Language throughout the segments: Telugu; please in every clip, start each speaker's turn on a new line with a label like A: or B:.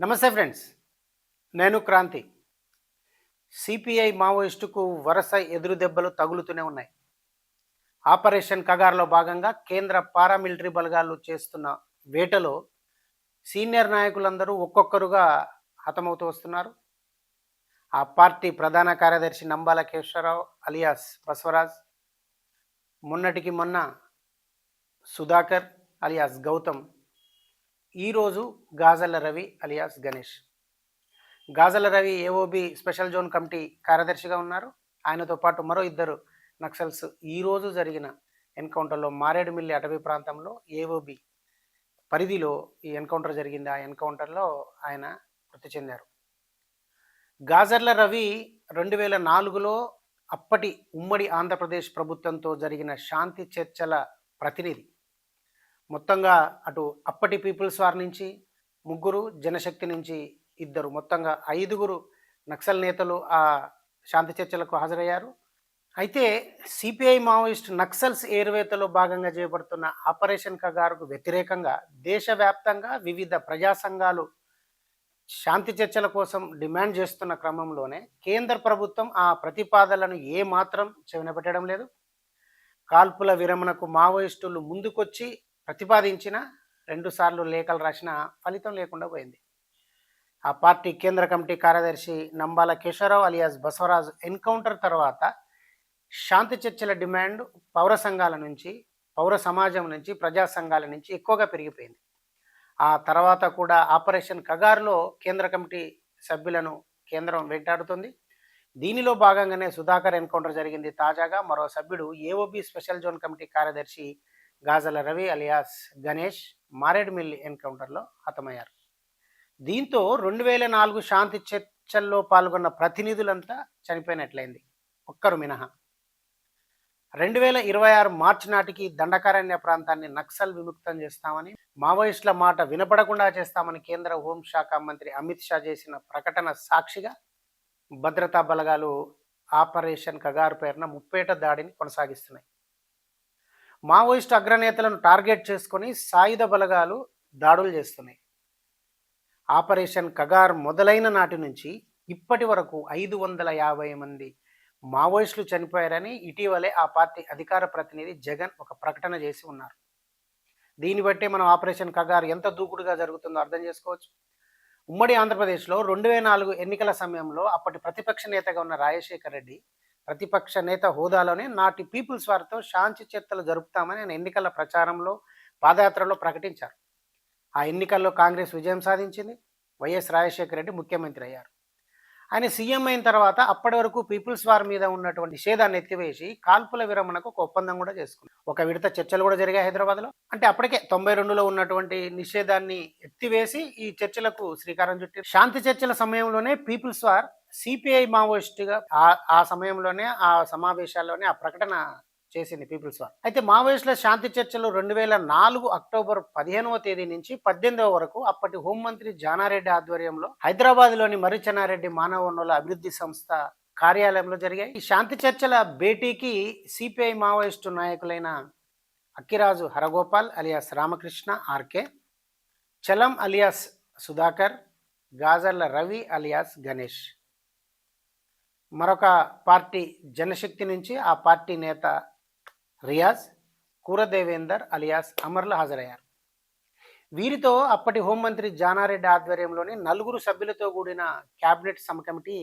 A: నమస్తే ఫ్రెండ్స్ నేను క్రాంతి. సిపిఐ మావోయిస్టుకు వరుస ఎదురు దెబ్బలు తగులుతూనే ఉన్నాయి. ఆపరేషన్ కగార్లో భాగంగా కేంద్ర పారామిలిటరీ బలగాలు చేస్తున్న వేటలో సీనియర్ నాయకులందరూ ఒక్కొక్కరుగా హతమవుతూ వస్తున్నారు. ఆ పార్టీ ప్రధాన కార్యదర్శి నంబాల కేశ్వరరావు అలియాస్ బసవరాజ్ మొన్నటికి మొన్న సుధాకర్ అలియాస్ గౌతమ్ ఈరోజు Gajala Ravi alias Ganesh. Gajala Ravi AOB special zone committee కార్యదర్శిగా ఉన్నారు. ఆయనతో పాటు మరో ఇద్దరు నక్సల్స్ ఈరోజు జరిగిన ఎన్కౌంటర్లో మారేడుమిల్లి అటవీ ప్రాంతంలో ఏఓబి పరిధిలో ఈ ఎన్కౌంటర్ జరిగింది. ఆ ఎన్కౌంటర్లో ఆయన మృతి చెందారు. గాజర్ల రవి రెండు వేల నాలుగులో అప్పటి ఉమ్మడి ఆంధ్రప్రదేశ్ ప్రభుత్వంతో జరిగిన శాంతి చర్చల ప్రతినిధి. మొత్తంగా అటు అప్పటి పీపుల్స్ వార్ నుంచి ముగ్గురు జనశక్తి నుంచి ఇద్దరు. మొత్తంగా ఐదుగురు నక్సల్ నేతలు ఆ శాంతి చర్చలకు హాజరయ్యారు. అయితే సిపిఐ మావోయిస్ట్ నక్సల్స్ ఏరువేతలో భాగంగా చేపడుతున్న ఆపరేషన్ కగారుకు వ్యతిరేకంగా దేశవ్యాప్తంగా వివిధ ప్రజా సంఘాలు శాంతి చర్చల కోసం డిమాండ్ చేస్తున్న క్రమంలోనే కేంద్ర ప్రభుత్వం ఆ ప్రతిపాదనలను ఏ మాత్రం చెవినపెట్టడం లేదు. కాల్పుల విరమణకు మావోయిస్టులు ముందుకొచ్చి ప్రతిపాదించిన రెండుసార్లు లేఖలు రాసిన ఫలితం లేకుండా పోయింది. ఆ పార్టీ కేంద్ర కమిటీ కార్యదర్శి నంబాల కేశవరావు అలియాస్ బసవరాజు ఎన్కౌంటర్ తర్వాత శాంతి చర్చల డిమాండ్ పౌర సంఘాల నుంచి పౌర సమాజం నుంచి ప్రజా సంఘాల నుంచి ఎక్కువగా పెరిగిపోయింది. ఆ తర్వాత కూడా ఆపరేషన్ కగార్లో కేంద్ర కమిటీ సభ్యులను కేంద్రం వెంటాడుతుంది. దీనిలో భాగంగానే సుధాకర్ ఎన్కౌంటర్ జరిగింది తాజాగా. మరో సభ్యుడు ఏఓబి స్పెషల్ జోన్ కమిటీ కార్యదర్శి గాజల రవి అలియాస్ గణేష్ మారేడుమిల్లి ఎన్కౌంటర్లో హతమయ్యారు. దీంతో రెండు వేల నాలుగు శాంతి చర్చల్లో పాల్గొన్న ప్రతినిధులంతా చనిపోయినట్లయింది. ఒక్కరు మినహా. రెండు వేల ఇరవై ఆరు మార్చి నాటికి దండకారణ్య ప్రాంతాన్ని నక్సల్ విముక్తం చేస్తామని మావోయిస్టుల మాట వినపడకుండా చేస్తామని కేంద్ర హోంశాఖ మంత్రి అమిత్ షా చేసిన ప్రకటన సాక్షిగా భద్రతా బలగాలు ఆపరేషన్ కగారు పేరున ముప్పేట దాడిని కొనసాగిస్తున్నాయి. మావోయిస్టు అగ్రనేతలను టార్గెట్ చేసుకొని సాయుధ బలగాలు దాడులు చేస్తున్నాయి. ఆపరేషన్ కగార్ మొదలైన నాటి నుంచి ఇప్పటి వరకు ఐదు వందల యాభై మంది మావోయిస్టులు చనిపోయారని ఇటీవలే ఆ పార్టీ అధికార ప్రతినిధి జగన్ ఒక ప్రకటన చేసి ఉన్నారు. దీన్ని బట్టే మనం ఆపరేషన్ కగార్ ఎంత దూకుడుగా జరుగుతుందో అర్థం చేసుకోవచ్చు. ఉమ్మడి ఆంధ్రప్రదేశ్లో రెండు వేల నాలుగు ఎన్నికల సమయంలో అప్పటి ప్రతిపక్ష నేతగా ఉన్న రాజశేఖర రెడ్డి ప్రతిపక్ష నేత హోదాలోనే నాటి పీపుల్స్ వారితో శాంతి చర్చలు జరుపుతామని ఆయన ఎన్నికల ప్రచారంలో పాదయాత్రలో ప్రకటించారు. ఆ ఎన్నికల్లో కాంగ్రెస్ విజయం సాధించింది. వైఎస్ రాజశేఖర రెడ్డి ముఖ్యమంత్రి అయ్యారు. ఆయన సీఎం అయిన తర్వాత అప్పటి వరకు పీపుల్స్ వార్ మీద ఉన్నటువంటి నిషేధాన్ని ఎత్తివేసి కాల్పుల విరమణకు ఒక ఒప్పందం కూడా చేసుకుంది ఒక విడత చర్చలు కూడా జరిగాయి హైదరాబాద్లో. అంటే అప్పటికే తొంభై రెండులో ఉన్నటువంటి నిషేధాన్ని ఎత్తివేసి ఈ చర్చలకు శ్రీకారం చుట్టారు. శాంతి చర్చల సమయంలోనే పీపుల్స్ వార్ సిపిఐ మావోయిస్టుగా ఆ సమయంలోనే ఆ సమావేశాల్లోనే ఆ ప్రకటన చేసింది పీపుల్స్ వార్. అయితే మావోయిస్టుల శాంతి చర్చలు రెండు వేల నాలుగు అక్టోబర్ పదిహేనవ తేదీ నుంచి పద్దెనిమిదవ వరకు అప్పటి హోంమంత్రి జానారెడ్డి ఆధ్వర్యంలో హైదరాబాద్లోని మర్రిచెన్నారెడ్డి మానవ వనరుల అభివృద్ధి సంస్థ కార్యాలయంలో జరిగాయి. ఈ శాంతి చర్చల భేటీకి CPI Maoist నాయకులైన Akkiraju Haragopal alias Ramakrishna RK Chalam alias Sudhakar Gajarla Ravi alias Ganesh. మరొక పార్టీ జనశక్తి నుంచి ఆ పార్టీ నేత రియాజ్ కూరదేవేందర్ అలియాస్ అమర్లు హాజరయ్యారు. వీరితో అప్పటి హోంమంత్రి జానారెడ్డి ఆధ్వర్యంలోని నలుగురు సభ్యులతో కూడిన కేబినెట్ సమకమిటీ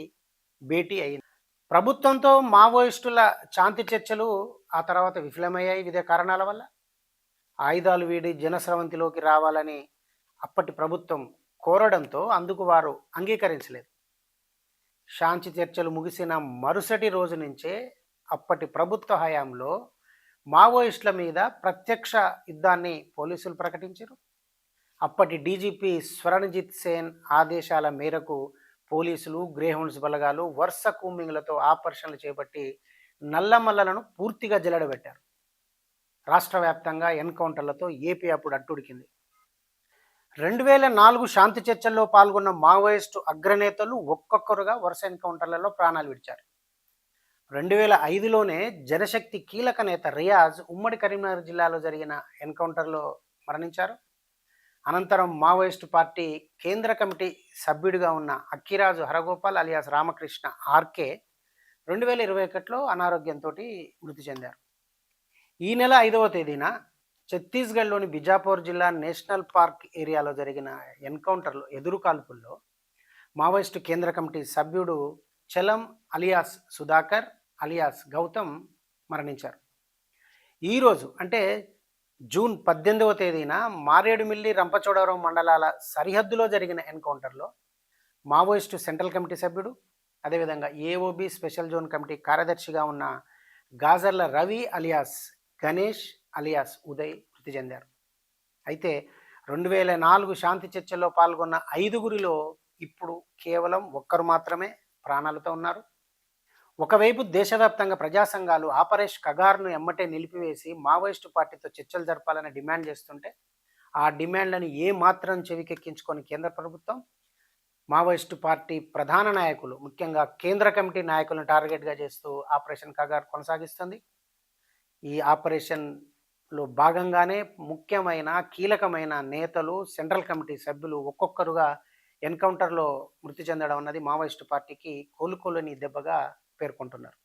A: భేటీ అయింది. ప్రభుత్వంతో మావోయిస్టుల శాంతి చర్చలు ఆ తర్వాత విఫలమయ్యాయి వివిధ కారణాల వల్ల. ఆయుధాలు వీడి జనస్రవంతిలోకి రావాలని అప్పటి ప్రభుత్వం కోరడంతో అందుకు వారు అంగీకరించలేదు. శాంతి చర్చలు ముగిసిన మరుసటి రోజు నుంచే అప్పటి ప్రభుత్వ హయాంలో మావోయిస్టుల మీద ప్రత్యక్ష యుద్ధాన్ని పోలీసులు ప్రకటించారు. అప్పటి డీజీపీ స్వరణజిత్ సేన్ ఆదేశాల మేరకు పోలీసులు గ్రేహౌండ్స్ బలగాలు వరుస కూమింగ్లతో ఆపరేషన్లు చేపట్టి నల్లమల్లలను పూర్తిగా జల్లడబెట్టారు. రాష్ట్ర వ్యాప్తంగా ఎన్కౌంటర్లతో ఏపీ అప్పుడు అట్టుడికింది. రెండు వేల నాలుగు శాంతి చర్చల్లో పాల్గొన్న మావోయిస్టు అగ్రనేతలు ఒక్కొక్కరుగా వరుస ఎన్కౌంటర్లలో ప్రాణాలు విడిచారు. రెండు వేల ఐదులోనే జనశక్తి కీలక నేత రియాజ్ ఉమ్మడి కరీంనగర్ జిల్లాలో జరిగిన ఎన్కౌంటర్లో మరణించారు. అనంతరం మావోయిస్టు పార్టీ కేంద్ర కమిటీ సభ్యుడిగా ఉన్న అక్కిరాజు హరగోపాల్ అలియాస్ రామకృష్ణ ఆర్కే రెండు వేల ఇరవై ఒకటిలో అనారోగ్యంతో మృతి చెందారు. ఈ నెల ఐదవ తేదీన ఛత్తీస్గఢ్లోని బిజాపూర్ జిల్లా నేషనల్ పార్క్ ఏరియాలో జరిగిన ఎన్కౌంటర్లో ఎదురు కాల్పుల్లో మావోయిస్టు కేంద్ర కమిటీ సభ్యుడు చలం అలియాస్ సుధాకర్ అలియాస్ గౌతమ్ మరణించారు. ఈరోజు అంటే జూన్ పద్దెనిమిదవ తేదీన మారేడుమిల్లి రంపచోడవరం మండలాల సరిహద్దులో జరిగిన ఎన్కౌంటర్లో మావోయిస్టు సెంట్రల్ కమిటీ సభ్యుడు అదేవిధంగా ఏఓబి స్పెషల్ జోన్ కమిటీ కార్యదర్శిగా ఉన్న గాజర్ల రవి అలియాస్ గణేష్ అలియాస్ ఉదయ్ మృతి చెందారు. అయితే రెండు వేల నాలుగు శాంతి చర్చల్లో పాల్గొన్న ఐదుగురిలో ఇప్పుడు కేవలం ఒక్కరు మాత్రమే ప్రాణాలతో ఉన్నారు. ఒకవైపు దేశవ్యాప్తంగా ప్రజా సంఘాలు ఆపరేష్ కగార్ను ఎమ్మటే నిలిపివేసి మావోయిస్టు పార్టీతో చర్చలు జరపాలని డిమాండ్ చేస్తుంటే ఆ డిమాండ్లను ఏ మాత్రం చెవికెక్కించుకొని కేంద్ర ప్రభుత్వం మావోయిస్టు పార్టీ ప్రధాన నాయకులు ముఖ్యంగా కేంద్ర కమిటీ నాయకులను టార్గెట్గా చేస్తూ ఆపరేషన్ కగార్ కొనసాగిస్తుంది. ఈ ఆపరేషన్ లో భాగంగానే ముఖ్యమైన కీలకమైన నేతలు సెంట్రల్ కమిటీ సభ్యులు ఒక్కొక్కరుగా ఎన్కౌంటర్లో మృతి చెందడం అన్నది మావోయిస్టు పార్టీకి కోలుకోలేని దెబ్బగా పేర్కొంటున్నారు.